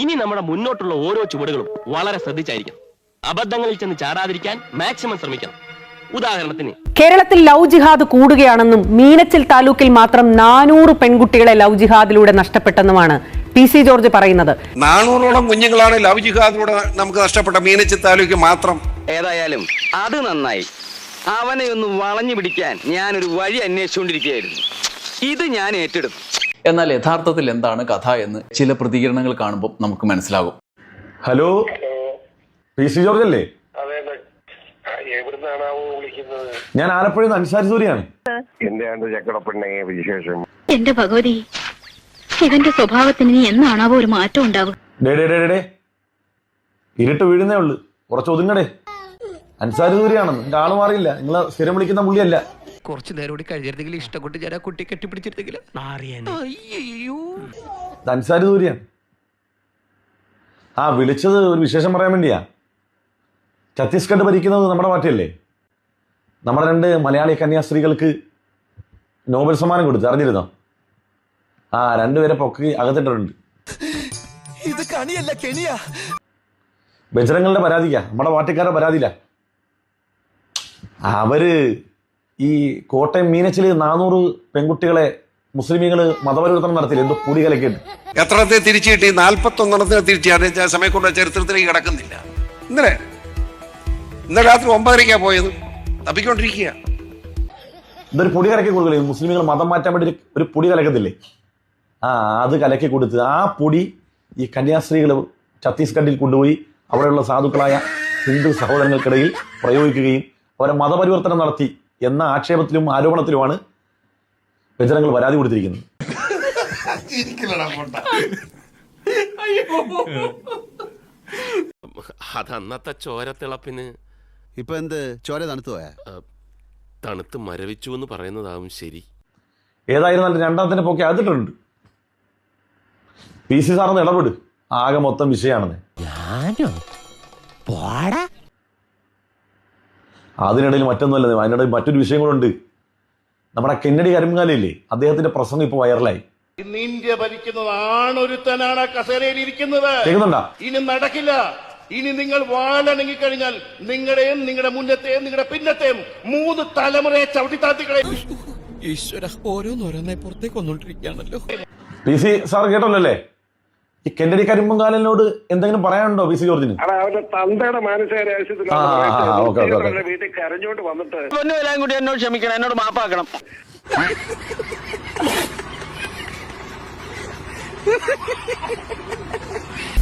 ഇനി നമ്മുടെ മുന്നോട്ടുള്ള ഓരോ ചുവടുകളും വളരെ ശ്രദ്ധിച്ചായിരിക്കും അബദ്ധങ്ങളിൽ ചെന്ന് ചാടാതിരിക്കാൻ മാക്സിമം ശ്രമിക്കണം. ഉദാഹരണത്തിന് കേരളത്തിൽ ലവ് ജിഹാദ് കൂടുകയാണെന്നും മീനച്ചിൽ താലൂക്കിൽ മാത്രം നാനൂറ് പെൺകുട്ടികളെ ലവ് ജിഹാദിലൂടെ നഷ്ടപ്പെട്ടെന്നുമാണ് പി സി ജോർജ് പറയുന്നത്. നാനൂറോളം കുഞ്ഞുങ്ങളാണ് ലവ് ജിഹാദിലൂടെ നമുക്ക് നഷ്ടപ്പെട്ട മീനച്ചിൽ താലൂക്ക് മാത്രം. ഏതായാലും അത് നന്നായി. അവനെ ഒന്ന് വളഞ്ഞു പിടിക്കാൻ ഞാനൊരു വഴി അന്വേഷിച്ചുകൊണ്ടിരിക്കുകയായിരുന്നു. ഇത് ഞാൻ ഏറ്റെടുത്തു. എന്നാൽ യഥാർത്ഥത്തിൽ എന്താണ് കഥ എന്ന് ചില പ്രതികരണങ്ങൾ കാണുമ്പോൾ നമുക്ക് മനസ്സിലാകും. ഹലോ? പി സി ജോർജ് അല്ലേ? ഞാൻ ആലപ്പുഴയിൽ നിന്ന് അൻസാരി സൂര്യാണ് എന്താണ് ചക്കടപ്പെണ്ണേ വിശേഷം? എന്റെ ഭഗവതി ശിവന്റെ സ്വഭാവത്തിന് ഇനി എന്നാണാവോ ഒരു മാറ്റം ഉണ്ടാവുക? ഡേ ഡേ ഡേ ഡേ, ഡേ. ഇരുട്ട് വീഴുന്നേ ഉള്ളു. കുറച്ച് ഒതുങ്ങടേ. അൻസാരി സൂര്യാണെന്ന് എന്റെ ആൾ മാറിയില്ല. നിങ്ങളെ സ്ഥിരം വിളിക്കുന്ന പുള്ളിയല്ല. കുറച്ചു നേരം കൂടി കഴിഞ്ഞിരുന്നെങ്കിൽ ഇഷ്ടം കൊണ്ട് ഞാൻ ആ കുട്ടി കെട്ടിപ്പിടിച്ചിരുന്നെങ്കിൽ. അൻസാരി സൂര്യാണ് ആ വിളിച്ചത് ഒരു വിശേഷം പറയാൻ വേണ്ടിയാ. ഛത്തീസ്ഗഡ് ഭരിക്കുന്നത് നമ്മുടെ പാർട്ടിയല്ലേ? നമ്മുടെ രണ്ട് മലയാളി കന്യാസ്ത്രീകൾക്ക് നോബൽ സമ്മാനം കൊടുത്തു അറിഞ്ഞിരുന്നോ? ആ രണ്ടുപേരെ പൊക്കി അകത്തിട്ടുണ്ട്. ഇത് കണിയല്ല കെണിയാ. ബജറങ്ങളുടെ പരാതിക്കാ നമ്മുടെ പാർട്ടിക്കാരുടെ പരാതിയില്ല അവർ ഈ കോട്ടയം മീനച്ചിൽ നാനൂറ് പെൺകുട്ടികളെ മുസ്ലിമികൾ മതപരിവർത്തനം നടത്തിയില്ല? എന്തോ കൂടി കലക്കിയിട്ട് എത്രത്തെ തിരിച്ചു കിട്ടി? നാൽപ്പത്തൊന്നെണ്ണത്തിന് തിരിച്ചു സമയം കൊണ്ട് ചരിത്രത്തിലേക്ക് കിടക്കുന്നില്ല. ഇന്നലെ ഇന്നലെ രാത്രി ഒമ്പതരയ്ക്കാ പോയത്. തപ്പിക്കൊണ്ടിരിക്കുക ഇതൊരു പൊടി കലക്കി കൊടുക്കില്ലേ മുസ്ലിമികൾ മതം മാറ്റാൻ വേണ്ടി ഒരു- ഒരു പൊടി കലക്കത്തില്ലേ? ആ അത് കലക്കി കൊടുത്ത് ആ പൊടി ഈ കന്യാസ്ത്രീകൾ ഛത്തീസ്ഗഡിൽ കൊണ്ടുപോയി അവിടെയുള്ള സാധുക്കളായ ഹിന്ദു സഹോദരങ്ങൾക്കിടയിൽ പ്രയോഗിക്കുകയും അവരെ മതപരിവർത്തനം നടത്തി എന്ന ആക്ഷേപത്തിലും ആരോപണത്തിലുമാണ് വ്യജനങ്ങൾ പരാതി കൊടുത്തിരിക്കുന്നത്. അതന്നത്തെ ചോരത്തിളപ്പിന് ഇപ്പൊ എന്ത്? ചോര തണുത്തു പോയാ? തണുത്ത് മരവിച്ചു എന്ന് പറയുന്നതാവും ശരി. ഏതായിരുന്നാലും രണ്ടാമത്തെ പൊക്കെ അതിട്ടുണ്ട് പി സി സാറിന് ഇടപെട്. ആകെ മൊത്തം വിഷയമാണെന്ന് അതിനിടയിൽ മറ്റൊന്നുമല്ല അതിനിടയിൽ മറ്റൊരു വിഷയം കൂടെ ഉണ്ട്. നമ്മുടെ കെന്നഡി കരിമങ്ങാലില്ലേ അദ്ദേഹത്തിന്റെ പ്രസംഗം ഇപ്പൊ വൈറലായി. ഇന്ന് ഇന്ത്യ ഭരിക്കുന്നത് ആണൊരുത്തനാണ് ആ കസേരയിൽ ഇരിക്കുന്നത്. കേൾക്കുന്നുണ്ടാ? ഇനി നടക്കില്ല. ഇനി നിങ്ങൾ വാലണങ്ങി കഴിഞ്ഞാൽ നിങ്ങളുടെയും നിങ്ങളുടെ മുന്നത്തെയും നിങ്ങളുടെ പിന്നത്തെയും മൂന്ന് തലമുറയെ ചവിട്ടിത്താത്തിക്കളെ ഈശ്വര ഓരോന്നോരോന്നെ പുറത്തേക്ക് വന്നോണ്ടിരിക്കുകയാണല്ലോ. പി സി സാർ കേട്ടല്ലോ അല്ലേ? ഈ കെന്നഡി കരിമ്പങ്കാലിനോട് എന്തെങ്കിലും പറയാനുണ്ടോ പി സി ജോർജിന് അവന്റെ തന്തയുടെ. വീട്ടിൽ കരഞ്ഞോണ്ട് വന്നിട്ട് പൊന്നു എല്ലാം കൂടി എന്നോട് ക്ഷമിക്കണം എന്നോട് മാപ്പാക്കണം